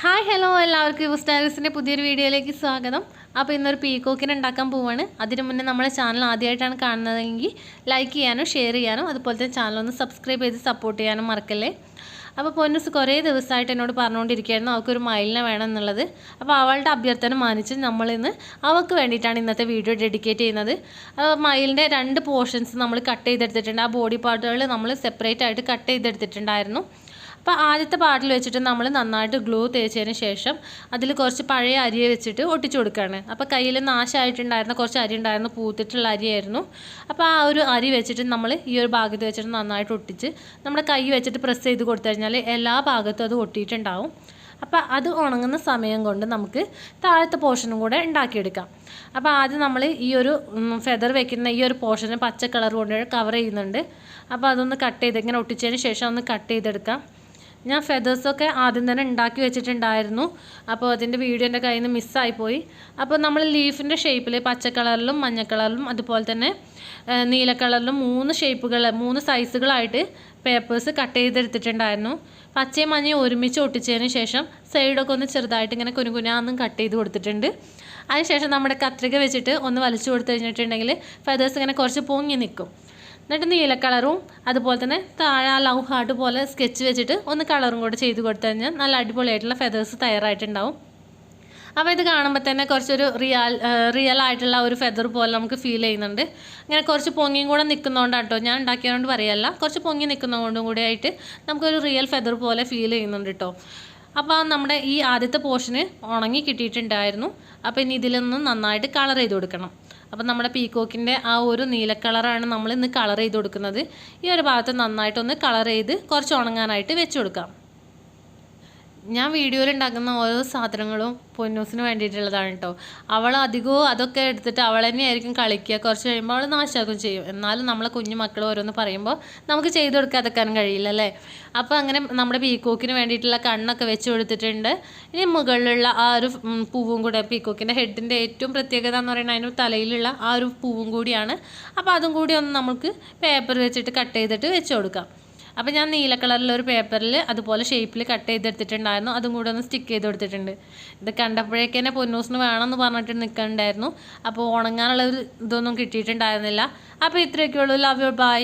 Hi hello എല്ലാവർക്കും. യുസ്റ്റാഗസിന്റെ പുതിയൊരു വീഡിയോയിലേക്ക് സ്വാഗതം. അപ്പോൾ ഇന്നൊരു പീക്കോക്കിനെ ഉണ്ടാക്കാൻ പോവാണ്. അതിന് മുന്നേ നമ്മളെ ചാനൽ ആദ്യമായിട്ടാണ് കാണുന്നതെങ്കിൽ ലൈക്ക് ചെയ്യാനും ഷെയർ ചെയ്യാനും അതുപോലെ തന്നെ ചാനൽ ഒന്ന് സബ്സ്ക്രൈബ് ചെയ്ത് സപ്പോർട്ട് ചെയ്യാനും മറക്കല്ലേ? അപ്പോൾ പൊന്നസ് കുറേ ദിവസമായിട്ട് എന്നോട് പറഞ്ഞുകൊണ്ടിരിക്കുകയായിരുന്നു. അവൾക്കൊരു മയിലിനെ വേണം എന്നുള്ളത്. അപ്പോൾ അവളുടെ അഭ്യർത്ഥന മാനിച്ച് നമ്മളിന്ന് അവൾക്ക് വേണ്ടിയിട്ടാണ് ഇന്നത്തെ വീഡിയോ ഡെഡിക്കേറ്റ് ചെയ്യുന്നത്. അപ്പോൾ മയിലിന്റെ രണ്ട് പോർഷൻസ് നമ്മൾ കട്ട് ചെയ്തെടുത്തിട്ടുണ്ട്. ആ ബോഡി പാർട്ടുകൾ നമ്മൾ സെപ്പറേറ്റ് ആയിട്ട് കട്ട് ചെയ്തെടുത്തിട്ടുണ്ടായിരുന്നു. അപ്പോൾ ആദ്യത്തെ പാട്ടിൽ വെച്ചിട്ട് നമ്മൾ നന്നായിട്ട് ഗ്ലൂ തേച്ചതിന് ശേഷം അതിൽ കുറച്ച് പഴയ അരി വെച്ചിട്ട് ഒട്ടിച്ചു കൊടുക്കുകയാണ്. അപ്പോൾ കയ്യിൽ നാശമായിട്ടുണ്ടായിരുന്ന കുറച്ച് അരി ഉണ്ടായിരുന്നു പൂത്തിട്ടുള്ള അരിയായിരുന്നു. അപ്പോൾ ആ ഒരു അരി വെച്ചിട്ട് നമ്മൾ ഈ ഒരു ഭാഗത്ത് വെച്ചിട്ട് നന്നായിട്ട് ഒട്ടിച്ച് നമ്മുടെ കൈ വെച്ചിട്ട് പ്രസ് ചെയ്ത് കൊടുത്തു കഴിഞ്ഞാൽ എല്ലാ ഭാഗത്തും അത് ഒട്ടിയിട്ടുണ്ടാവും. അപ്പോൾ അത് ഉണങ്ങുന്ന സമയം കൊണ്ട് നമുക്ക് താഴത്തെ പോർഷനും കൂടെ ഉണ്ടാക്കിയെടുക്കാം. അപ്പോൾ ആദ്യം നമ്മൾ ഈ ഒരു ഫെദർ വെക്കുന്ന ഈ ഒരു പോർഷന് പച്ച കളർ കൊണ്ട് കവർ ചെയ്യുന്നുണ്ട്. അപ്പോൾ അതൊന്ന് കട്ട് ചെയ്ത് ഇങ്ങനെ ഒട്ടിച്ചതിന് ശേഷം ഒന്ന് കട്ട് ചെയ്തെടുക്കാം. ഞാൻ ഫെതേഴ്സൊക്കെ ആദ്യം തന്നെ ഉണ്ടാക്കി വെച്ചിട്ടുണ്ടായിരുന്നു. അപ്പോൾ അതിന്റെ വീഡിയോ എന്റെ കയ്യിൽ നിന്ന് മിസ്സായിപ്പോയി അപ്പോൾ നമ്മൾ ലീഫിന്റെ ഷേപ്പിൽ പച്ച കളറിലും മഞ്ഞ കളറിലും അതുപോലെ തന്നെ നീല കളറിലും മൂന്ന് ഷേപ്പുകൾ മൂന്ന് സൈസുകളായിട്ട് പേപ്പേഴ്സ് കട്ട് ചെയ്തെടുത്തിട്ടുണ്ടായിരുന്നു. പച്ചയും മഞ്ഞയും ഒരുമിച്ച് ഒട്ടിച്ചതിന് ശേഷം സൈഡൊക്കെ ഒന്ന് ചെറുതായിട്ട് ഇങ്ങനെ കുനുകുനാന്നും കട്ട് ചെയ്ത് കൊടുത്തിട്ടുണ്ട്. അതിനുശേഷം നമ്മുടെ കത്രിക വെച്ചിട്ട് ഒന്ന് വലിച്ചു കൊടുത്തു കഴിഞ്ഞിട്ടുണ്ടെങ്കിൽ ഫെതേഴ്സ് ഇങ്ങനെ കുറച്ച് പൊങ്ങി നിൽക്കും. എന്നിട്ട് നീല കളറും അതുപോലെ തന്നെ താഴെ ആ ലവ് ഹാർട്ട് പോലെ സ്കെച്ച് വെച്ചിട്ട് ഒന്ന് കളറും കൂടെ ചെയ്ത് കൊടുത്തു കഴിഞ്ഞാൽ നല്ല അടിപൊളിയായിട്ടുള്ള ഫെതേഴ്സ് തയ്യാറായിട്ടുണ്ടാവും. അപ്പോൾ ഇത് കാണുമ്പോൾ തന്നെ കുറച്ചൊരു റിയൽ റിയൽ ആയിട്ടുള്ള ഒരു ഫെദർ പോലെ നമുക്ക് ഫീൽ ചെയ്യുന്നുണ്ട്. ഇങ്ങനെ കുറച്ച് പൊങ്ങിയും കൂടെ നിൽക്കുന്നതുകൊണ്ടാട്ടോ ഞാൻ ഉണ്ടാക്കിയതുകൊണ്ട് പറയല്ല. കുറച്ച് പൊങ്ങി നിൽക്കുന്നതുകൊണ്ടും കൂടി ആയിട്ട് നമുക്കൊരു റിയൽ ഫെദർ പോലെ ഫീൽ ചെയ്യുന്നുണ്ട് കേട്ടോ. അപ്പോൾ നമ്മുടെ ഈ ആദ്യത്തെ പോർഷന് ഉണങ്ങി കിട്ടിയിട്ടുണ്ടായിരുന്നു. അപ്പോൾ ഇനി ഇതിലൊന്ന് നന്നായിട്ട് കളർ ചെയ്ത് കൊടുക്കണം. അപ്പോൾ നമ്മുടെ പീക്കോക്കിന്റെ ആ ഒരു നീല കളറാണ് നമ്മൾ ഇന്ന് കളർ ചെയ്ത് കൊടുക്കുന്നത്. ഈ ഒരു ഭാഗത്ത് നന്നായിട്ടൊന്ന് കളർ ചെയ്ത് കുറച്ച് ഉണങ്ങാനായിട്ട് വെച്ച് കൊടുക്കാം. ഞാൻ വീഡിയോയിൽ ഉണ്ടാക്കുന്ന ഓരോ സാധനങ്ങളും പൊന്നൂസിന് വേണ്ടിയിട്ടുള്ളതാണ് കേട്ടോ അവൾ അധികവും അതൊക്കെ എടുത്തിട്ട് അവൾ തന്നെയായിരിക്കും കളിക്കുക. കുറച്ച് കഴിയുമ്പോൾ അവൾ നാശമാക്കും ചെയ്യും. എന്നാലും നമ്മളെ കുഞ്ഞു മക്കൾ ഓരോന്ന് പറയുമ്പോൾ നമുക്ക് ചെയ്ത് കൊടുക്കാതെക്കാനും കഴിയില്ല അല്ലേ? അപ്പോൾ അങ്ങനെ നമ്മുടെ പീക്കോക്കിന് വേണ്ടിയിട്ടുള്ള കണ്ണൊക്കെ വെച്ച് കൊടുത്തിട്ടുണ്ട്. ഇനി മുകളിലുള്ള ആ ഒരു പൂവും കൂടെ പീക്കോക്കിന്റെ ഹെഡിന്റെ ഏറ്റവും പ്രത്യേകത എന്ന് പറയുന്നത് അതിന് തലയിലുള്ള ആ ഒരു പൂവും കൂടിയാണ്. അപ്പോൾ അതും കൂടി ഒന്ന് നമുക്ക് പേപ്പർ വെച്ചിട്ട് കട്ട് ചെയ്തിട്ട് വെച്ച് കൊടുക്കാം. അപ്പോൾ ഞാൻ നീല കളറിലൊരു പേപ്പറിൽ അതുപോലെ ഷേപ്പിൽ കട്ട് ചെയ്തെടുത്തിട്ടുണ്ടായിരുന്നു. അതും കൂടെ ഒന്ന് സ്റ്റിക്ക് ചെയ്ത് കൊടുത്തിട്ടുണ്ട്. ഇത് കണ്ടപ്പോഴേക്കന്നെ പൊന്നൂസിന് വേണമെന്ന് പറഞ്ഞിട്ട് നിൽക്കണ്ടായിരുന്നു. അപ്പോൾ ഉണങ്ങാനുള്ള ഒരു ഇതൊന്നും കിട്ടിയിട്ടുണ്ടായിരുന്നില്ല. അപ്പോൾ ഇത്രയൊക്കെ ഉള്ളൂ ലവ് യു ബൈ